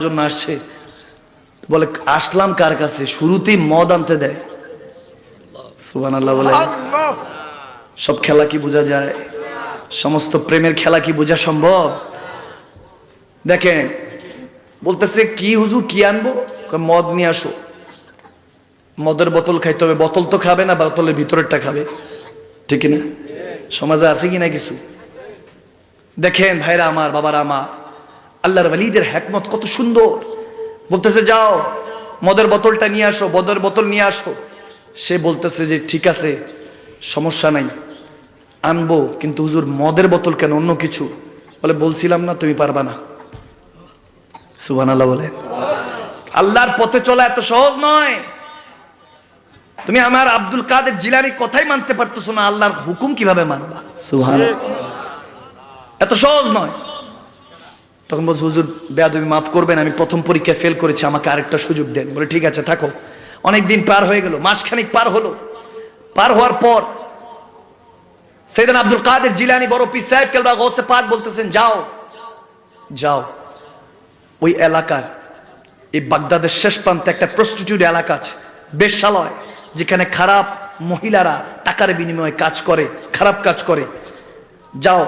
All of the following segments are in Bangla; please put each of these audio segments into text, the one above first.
জন্য আসছে। বলে আসলাম কার কাছে? শুরুতেই মদ আনতে দেয়। সুবান আল্লাহ! বলে সব খেলা কি বোঝা যায়? সমস্ত প্রেমের খেলা কি বোঝা সম্ভব? দেখেন বলতেছে কি হুজুর কি আনব? মদ নিয়ে আসো। মদের বোতল খাইতে হবে। বোতল তো খাবে না বোতলের ভিতরেরটা খাবে। ঠিক না? সমাজে আছে কি না কিছু? দেখেন ভাইরা আমার বাবারা আমার আল্লাহর ওয়ালিদের হ্যাকমত কত সুন্দর। বলতেছে, যাও, মদের বোতলটা নিয়ে আসো, মদের বোতল নিয়ে আসো। সে বলতেছে যে, ঠিক আছে, সমস্যা নাই, আনব। কিন্তু হুজুর, মদের বোতল কেন, অন্য কিছু? বলে, বলছিলাম না, তুমি পারবা না। সুবান আল্লাহ বলে। আল্লাহর পথে চলা এত সহজ নয়। তুমি আমার আব্দুল কাদের জিলানির কথাই মানতে পারতেছো না, আল্লাহর হুকুম কীভাবে মানবা? সুহান এত সহজ নয়। তখন বলছে, হুজুর, বেয়াদবি মাফ করবেন, আমি প্রথম পরীক্ষায় ফেল করেছি, আমাকে আরেকটা সুযোগ দেন। বলে, ঠিক আছে, থাকো। অনেক দিন পার হয়ে গেল, মাসখানিক পার হলো। পার হওয়ার পর সেদিন আব্দুল কাদের জিলানি বড় পি সাহেব পাক বলতেছেন, যাও যাও। ওই এলাকার, এই বাগদাদের শেষ প্রান্তে একটা প্রস্টিটিউট এলাকা আছে, বেশ্যালয়, যেখানে খারাপ মহিলারা টাকার বিনিময়ে কাজ করে, খারাপ কাজ করে। যাও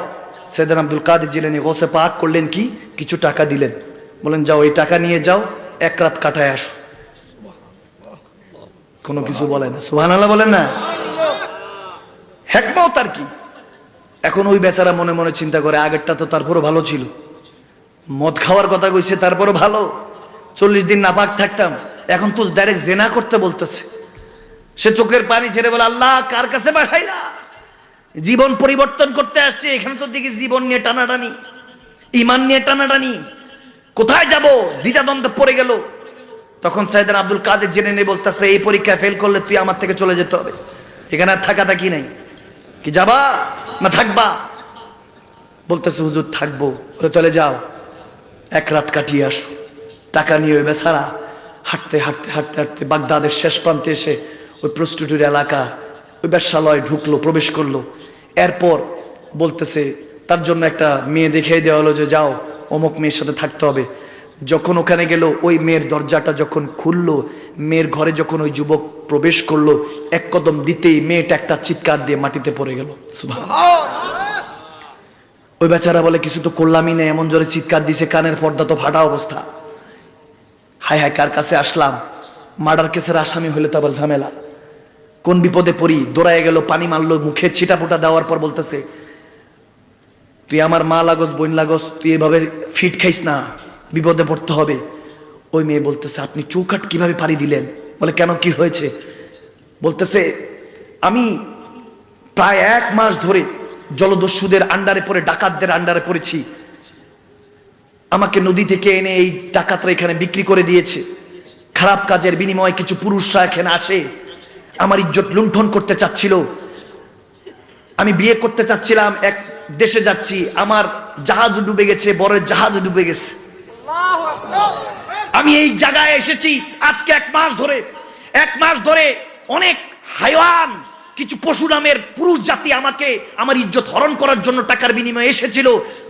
সেদিন আব্দুল কাদের জিলেনি গোসে পাক করলেন কি? কিছু টাকা দিলেন। বলেন, যাও, এই টাকা নিয়ে যাও, এক রাত কাটায় আসো। কোনো কিছু বলে না। সুবহানাল্লাহ বলেন না? হেকমত আর কি? এখন ওই বেচারা মনে মনে চিন্তা করে, আগেরটা তো তারপরও ভালো ছিল। মদ খাওয়ার কথা কইছে, তারপরও ভালো। চল্লিশ দিন নাপাক থাকতাম। এখন তো ডাইরেক্ট জেনা করতে বলতেছে। সে চোখের পানি ছেড়ে বলে, আল্লাহ, কার কাছে পাঠাইলা? জীবন পরিবর্তন করতে আসছে, এখানে তো দেখি জীবন নিয়ে টানাটানি, ইমান নিয়ে টানাটানি। কোথায় যাব? দ্বিধাদ্বন্দ্বে পড়ে গেল। তখন সাইদান আব্দুল কাদের জেনে নিয়ে বলতেছে, এই পরীক্ষায় ফেল করলে তুই আমার থেকে চলে যেতে হবে। এখানে আর থাকা থাকি নাই? কি যাবা না থাকবা? বলতেছে, হুজুর, থাকব। তাহলে যাও। এক রাত কাটিয়ে আসো। টাকা নিয়ে ওই বেচারা হাঁটতে হাঁটতে হাঁটতে হাঁটতে বাগদাদের শেষ প্রান্তে এসে ওই প্রস্টিটিউট এলাকা, ওই ব্যবসালয় ঢুকলো, প্রবেশ করল। এরপর বলতেছে, তার জন্য একটা মেয়ে দেখিয়ে দেওয়া হলো যে, যাও, অমুক মেয়ের সাথে থাকতে হবে। যখন ওখানে গেল, ওই মেয়ের দরজাটা যখন খুললো, মেয়ের ঘরে যখন ওই যুবক প্রবেশ করল, এক কদম দিতেই মেয়েটা একটা চিৎকার দিয়ে মাটিতে পড়ে গেল। ওই বেচারা বলে, কিছু তো করলামই না, এমন জোরে চিৎকার দিছে, কানের পর্দা তো ফাটা অবস্থা। হায় হায়, কার কাছে আসলাম? মার্ডার কেসের আসামি হলে তো আবার ঝামেলা। কোন বিপদে পড়ি দৌড়ায় গেল, পানি মারলো, মুখে ছিটাপুটা দেওয়ার পর বলতেছে, তুই আমার মা লাগস, বোন লাগস, তুই এভাবে ফিট খাইস না, বিপদে পড়তে হবে। ওই মেয়ে বলতেছে, আপনি চৌকাট কীভাবে পাড়ি দিলেন? বলে, কেন, কি হয়েছে? বলতেছে, আমি প্রায় এক মাস ধরে জলদস্যুদের আন্ডারে পড়ে, ডাকাতদের আন্ডারে পড়েছি। আমাকে নদী থেকে এনে এই ডাকাতরা এখানে বিক্রি করে দিয়েছে। খারাপ কাজের বিনিময়ে কিছু পুরুষরা এখানে আসে আমার ইজ্জত লুণ্ঠন করতে চাচ্ছিল। আমি বিয়ে করতে চাচ্ছিলাম, এক দেশে যাচ্ছি, আমার জাহাজ ডুবে গেছে বড় জাহাজ ডুবে গেছে। আমি এই জায়গায় এসেছি আজকে এক মাস ধরে। এক মাস ধরে অনেক হাইওয়ান, কিছু পশু নামের পুরুষ জাতি আমাকে আমার ইজ্জত হরণ করার জন্য টাকার বিনিময়ে এসেছিল।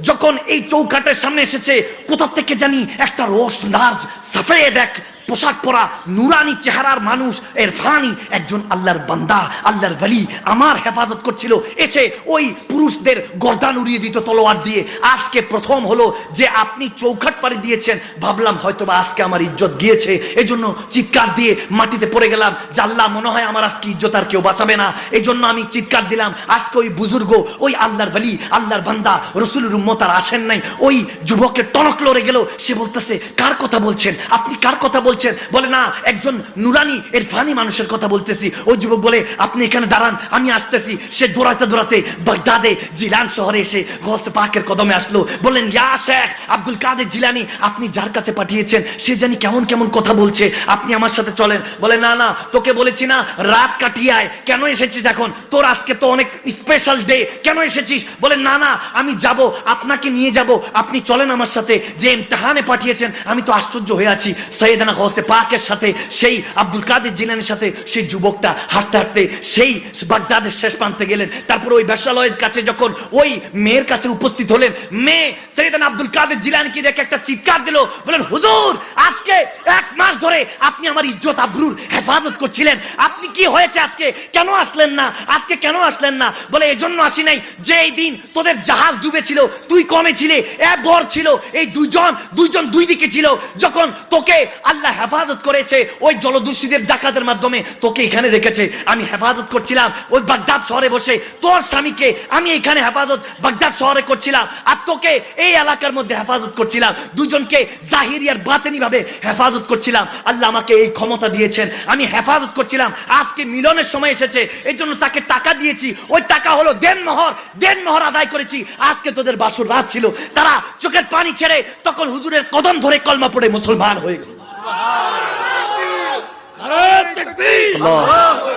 যখন এই চৌকাটের সামনে এসেছে, কোথা থেকে জানি একটা রোশ রোশনার সাফেদ এক পোশাক পরা নুরানি চেহারার মানুষ, এর ফানি একজন আল্লাহর বান্দা, আল্লাহর বলি আমার হেফাজত করছিল। এসে ওই পুরুষদের গর্দান উড়িয়ে দিত তলোয়ার দিয়ে। আজকে প্রথম হলো যে আপনি চৌখাট পাড়ি দিয়েছেন। ভাবলাম হয়তো বা আজকে আমার ইজ্জত গিয়েছে। এই জন্য চিৎকার দিয়ে মাটিতে পড়ে গেলাম জাল্লা মনে হয় আমার আজকে ইজ্জত আর কেউ বাঁচাবে না। এই জন্য আমি চিৎকার দিলাম, আজকে ওই বুজুর্গ, ওই আল্লাহর বলি আল্লাহর বান্দা, রসুলের উম্মত আর আসেন নাই। ওই যুবকের টনক লড়ে গেল। সে বলতেছে, কার কথা বলছেন? আপনি কার কথা বলছেন? বলে, না, একজন নুরানি, এর ফানি মানুষের কথা বলতেছি। ওই যুবক বলে, আপনি এখানে দাঁড়ান, আমি আসতেছি। সে দৌড়াতে দৌড়াতে বাগদাদে জিলান শহরে এসে গস পাকের কদমে আসলো। বললেন, ইয়া শেখ আব্দুল কাদের জিলানি, আপনি যার কাছে পাঠিয়েছেন, সে জানি কেমন কেমন কথা বলছে, আপনি আমার সাথে চলেন। বলে, না না, তোকে বলেছি না, রাত কাটিয়ে আয়। কেন এসেছিস এখন? তোর আজকে তো অনেক স্পেশাল ডে কেন এসেছিস? বলে, না না, আমি যাব, আপনাকে নিয়ে যাব, আপনি চলেন আমার সাথে। যে ইমতেহানে পাঠিয়েছেন, আমি তো আশ্চর্য হয়ে আছি। সৈয়দানা গৌসে গৌসে পাকের সাথে, সেই আব্দুল কাদের জিলানের সাথে, সেই যুবকটা হাঁটতে হাঁটতে, সেই বাগদাদের শেষ প্রান্তে গেলেন। তারপর ওই বেশ্যালয়ের কাছে যখন ওই মেয়ের কাছে উপস্থিত হলেন, মেয়ে সৈয়দান আব্দুল কাদের জিলানকে দেখে একটা চিৎকার দিল বলেন হুজুর, আজকে এক মাস ধরে আপনি আমার ইজ্জত আব্রুর হেফাজত করছিলেন। আপনি কি হয়েছে আজকে? কেন আসলেন না? আজকে কেন আসলেন না? বলে, এজন্য আসি নাই। যে এই দিন তোদের জাহাজ ডুবেছিল, তুই কমে ছিলে এক বর ছিল, এই দুইজন দুইজন দুই দিকে ছিল, যখন তোকে আল্লাহ হেফাজত করেছে ওই জলদস্যুদের ডাকাতের মাধ্যমে। তোকে এখানে রেখেছে। আমি হেফাজত করছিলাম। ওই বাগদাদ শহরে বসে তোর স্বামীকে আমি এখানে হেফাজত, বাগদাদ শহরে করছিলাম। আর তোকে এই এলাকার মধ্যে হেফাজত করছিলাম। দুজনকে জাহিরি আর বাতেনি হেফাজত করছিলাম। আল্লাহ আমাকে এই ক্ষমতা দিয়েছেন। আমি হেফাজত করছিলাম। আজকে মিলনের সময় এসেছে। এই জন্য তাকে টাকা দিয়েছি। ওই টাকা হলো দেন মহর দেনমোহর। দেনমোহর আদায় করেছি। আজকে তোদের বাসুর রাত ছিল। তারা চোখের পানি ছেড়ে তখন হুজুরের কদম ধরে কলমা পড়ে মুসলমান হয়ে গেল। আল্লাহ।